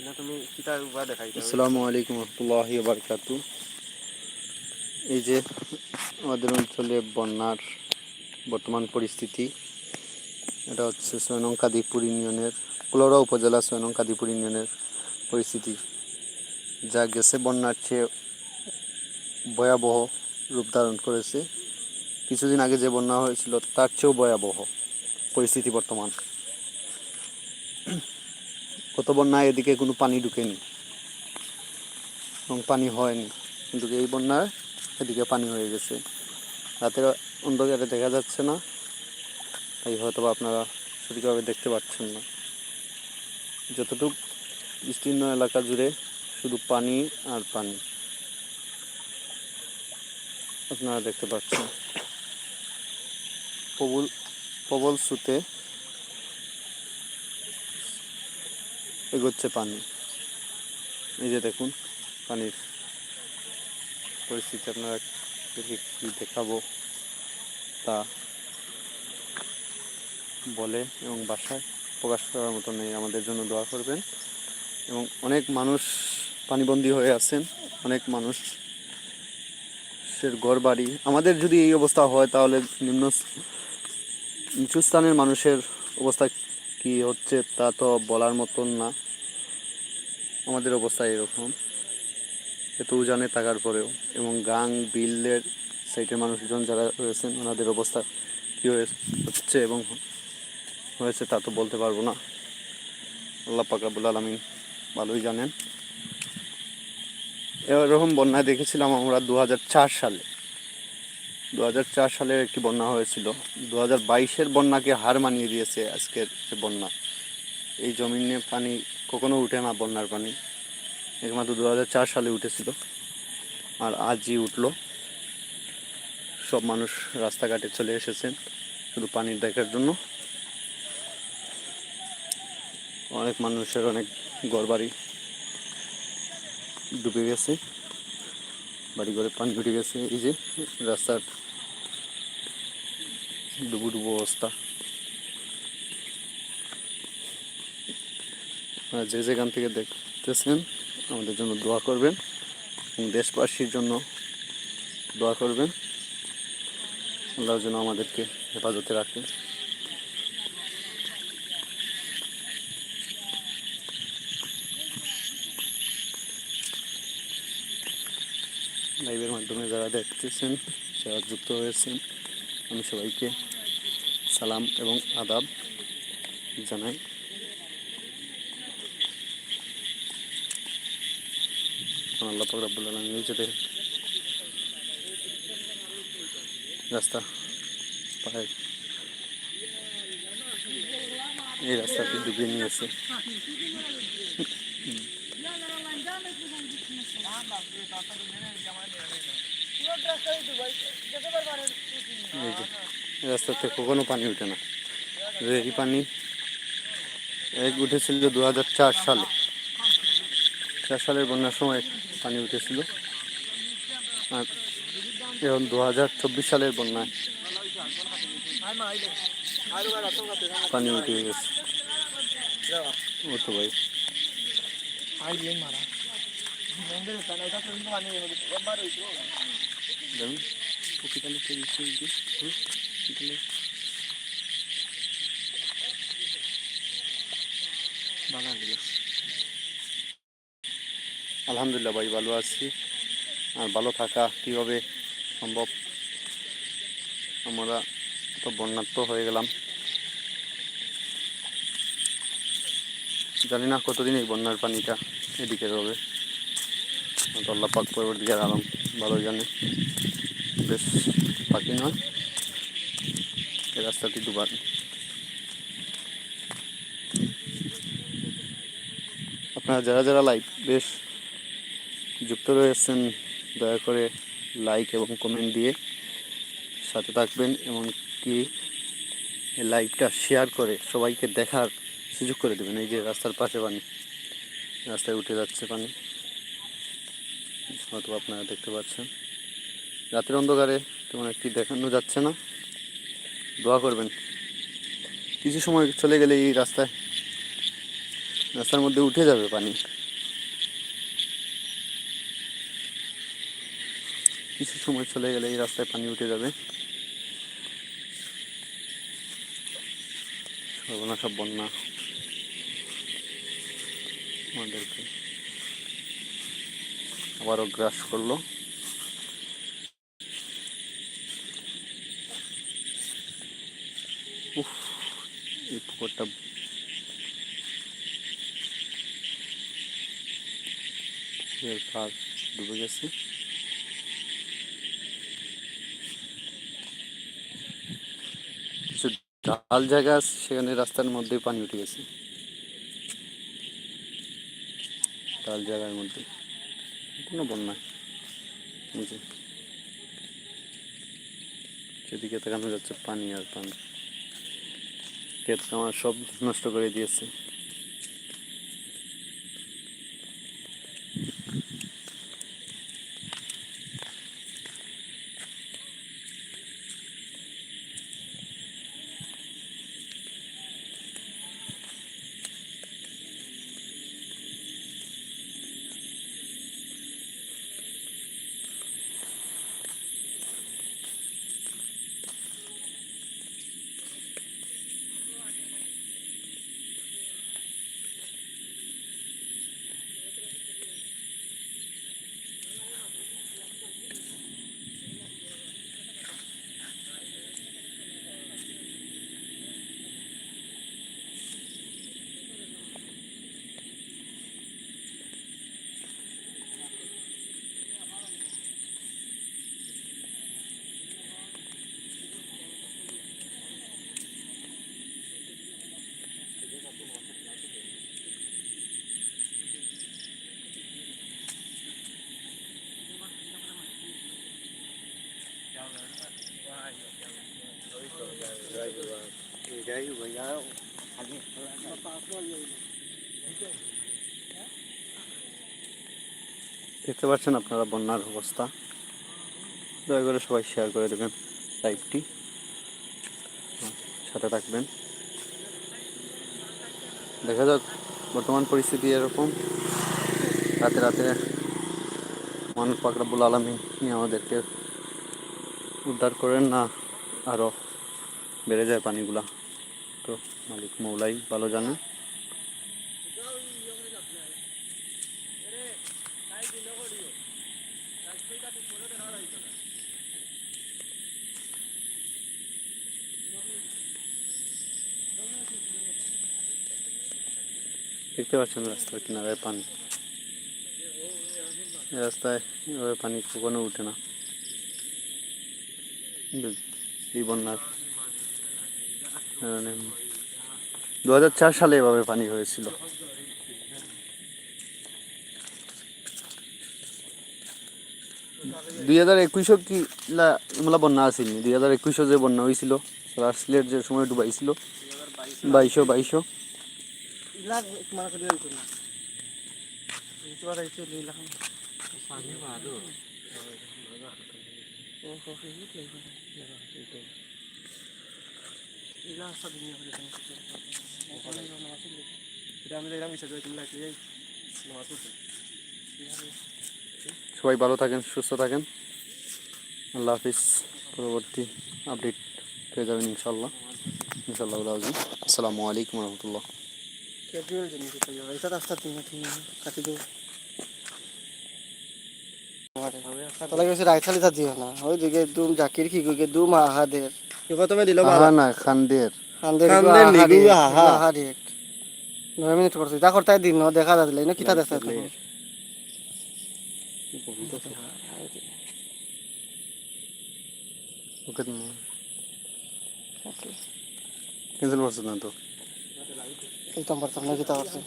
আসসালামু আলাইকুম এই যে আমাদের অঞ্চলে বন্যার বর্তমান পরিস্থিতি, এটা হচ্ছে সৈনং কাদিপুর ইউনিয়নের কুলরা উপজেলা সৈনং কাদিপুর ইউনিয়নের পরিস্থিতি, যা গেছে বন্যার চেয়ে ভয়াবহ রূপ ধারণ করেছে। কিছুদিন আগে যে বন্যা হয়েছিল, তার চেয়েও ভয়াবহ পরিস্থিতি বর্তমান। গত বন্যায় এদিকে কোনো পানি ঢুকেনি। এবং পানি হয়নি। কিন্তু এই বন্যায় এদিকে পানি হয়ে গেছে। রাতের অন্ধকারে দেখা যাচ্ছে না। তাই হয়তো আপনারা সঠিকভাবে দেখতে পাচ্ছেন না। যতটুক বিস্তীর্ণ এলাকা জুড়ে শুধু পানি আর পানি। আপনারা দেখতে পাচ্ছেন। প্রবল প্রবল স্রোতে এগোচ্ছে পানি। এই যে দেখুন, পানির পরিস্থিতি, আপনারা কি দেখাবো তা বলে এবং বাসায় প্রকাশ করার মতো নেই। আমাদের জন্য দোয়া করবেন। এবং অনেক মানুষ পানিবন্দী হয়ে আছেন, অনেক মানুষ ঘর বাড়ি আমাদের যদি এই অবস্থা হয়, তাহলে নিম্ন নিচু স্থানের মানুষের অবস্থা কি হচ্ছে তা তো বলার মতন না। আমাদের অবস্থা এরকম। এত উজানে থাকার পরেও এবং গাং বিলের সাইডের মানুষজন যারা রয়েছেন, ওনাদের অবস্থা কী হচ্ছে এবং হয়েছে তা তো বলতে পারব না। আল্লাহ পাকাবুল আলমিন ভালোই জানেন। এরকম বন্যায় দেখেছিলাম আমরা দু হাজার চার সালে। দু সালের একটি বন্যা হয়েছিল। দু হাজার বাইশের বন্যাকে হার মানিয়ে দিয়েছে আজকের যে বন্যা। এই জমিনে পানি কখনো উঠে না, বন্যার পানি। একমাত্র দু হাজার চার সালে উঠেছিল আর আজই উঠল। সব মানুষ রাস্তাঘাটে চলে এসেছেন শুধু পানির দেখার জন্য। অনেক মানুষের অনেক ঘরবাড়ি ডুবে গেছে। বাড়ি ঘরে পানি উঠে গেছে, এই যে রাস্তার ডুবু ডুবু অবস্থা যে যেখান থেকে দেখতেছেন, আমাদের জন্য দোয়া করবেন এবং দেশবাসীর জন্য দোয়া করবেন। আল্লাহ যেন আমাদেরকে হেফাজতে রাখে লাইভের মাধ্যমে যারা দেখতেছেন, যারা যুক্ত হয়েছেন, আমি সবাইকে সালাম এবং আদাব জানাই। আল্লাহ পাক রব্বুল আলামিন নিচেতে রাস্তা পায়ে এই রাস্তাটি ডুবিয়ে নিয়েছে। এই রাস্তাতে কখনো পানি ওঠে না। এই পানি এক উঠেছিল দু হাজার চার সালে। চার সালের বন্যার সময় পানি উঠেছিল। আর এখন দু হাজার চব্বিশ সালের বন্যায় পানি উঠে গেছে। ও তো ভাই। দেখুন আলহামদুলিল্লাহ ভাই, ভালো আছি। আর ভালো থাকা কীভাবে সম্ভব? আমরা তো বন্যাত্ম হয়ে গেলাম। জানি না কতদিন এই বন্যার পানিটা এদিকে রবে। আল্লাহ পাক পরবর্তীকার আলম ভালো জানে। বেশ, পাখি নয়। এই রাস্তাটি দুবার। আপনারা যারা যারা লাইভ বেশ যুক্ত রয়েছেন দয়া করে লাইক এবং কমেন্ট দিয়ে সাথে থাকবেন এবং কি লাইভটা শেয়ার করে সবাইকে দেখার সুযোগ করে দেবেন। এই যে রাস্তার পাশে পানি, রাস্তায় উঠে যাচ্ছে পানি। হয়তো আপনারা দেখতে পাচ্ছেন। রাতের অন্ধকারে তেমন একটি দেখানো যাচ্ছে না। দোয়া করবেন। কিছু সময় চলে গেলে এই রাস্তায়, রাস্তার মধ্যে উঠে যাবে পানি। কিছু সময় চলে গেলে এই রাস্তায় পানি উঠে যাবে। সর্বনাশ বন্যা। আমাদেরকে আবারও গ্রাস করল। পুকুরটা ডুবে গেছে। কিছু জায়গা আছে, সেখানে রাস্তার মধ্যে পানি উঠে গেছে। ঢাল জায়গার মধ্যে। কোনো বন্যা। বুঝে সেদিকে তাকানো যাচ্ছে পানি আর পানি। ক্ষেত আমার সব নষ্ট করে দিয়েছে। দেখতে পাচ্ছেন আপনারা বন্যার অবস্থা। দয়া করে সবাই শেয়ার করে দেবেন লাইভটি সাথে থাকবেন। দেখা যাক বর্তমান পরিস্থিতি এরকম। রাতে রাতে মানুষ পাকরাবুল আলমী আমাদেরকে উদ্ধার করেন না আরও বেড়ে যায় পানিগুলা। তো মালিক মৌলাই ভালো জানে। দেখতে পাচ্ছেন রাস্তার কিনারায় পানি। রাস্তায় এভাবে পানি কখনো উঠে না। এই বন্যার দু হাজার চার সালে এভাবে পানি হয়েছিল। দুই হাজার একুশও কি লা- এমলা বন্যা আসেনি। দুই হাজার একুশও যে বন্যা হয়েছিল, রাসলের যে সময় ডুবাইছিল বাইশো বাইশো পানি সবাই ভালো থাকেন, সুস্থ থাকেন। আল্লাহ হাফিজ। পরবর্তী আপডেট পেয়ে যাবেন ইনশাল্লাহ ইনশাল্লাহ আসসালামু আলাইকুম রহমতুল্লাহ। কাটি দাও না। ওই দিকে দুম জাকির কি দুম আহাদের। প্রথমে দিল আহা না খানদের খান্দের খান্দের নিগু আহা। আহাদের নয় মিনিট করছে। যা করতে দিন ন দেখা যাচ্ছে না কিতা দেখা যাচ্ছে ক্যান্সেল করছে না তো? এই তো পারতাম না কিতা করছে?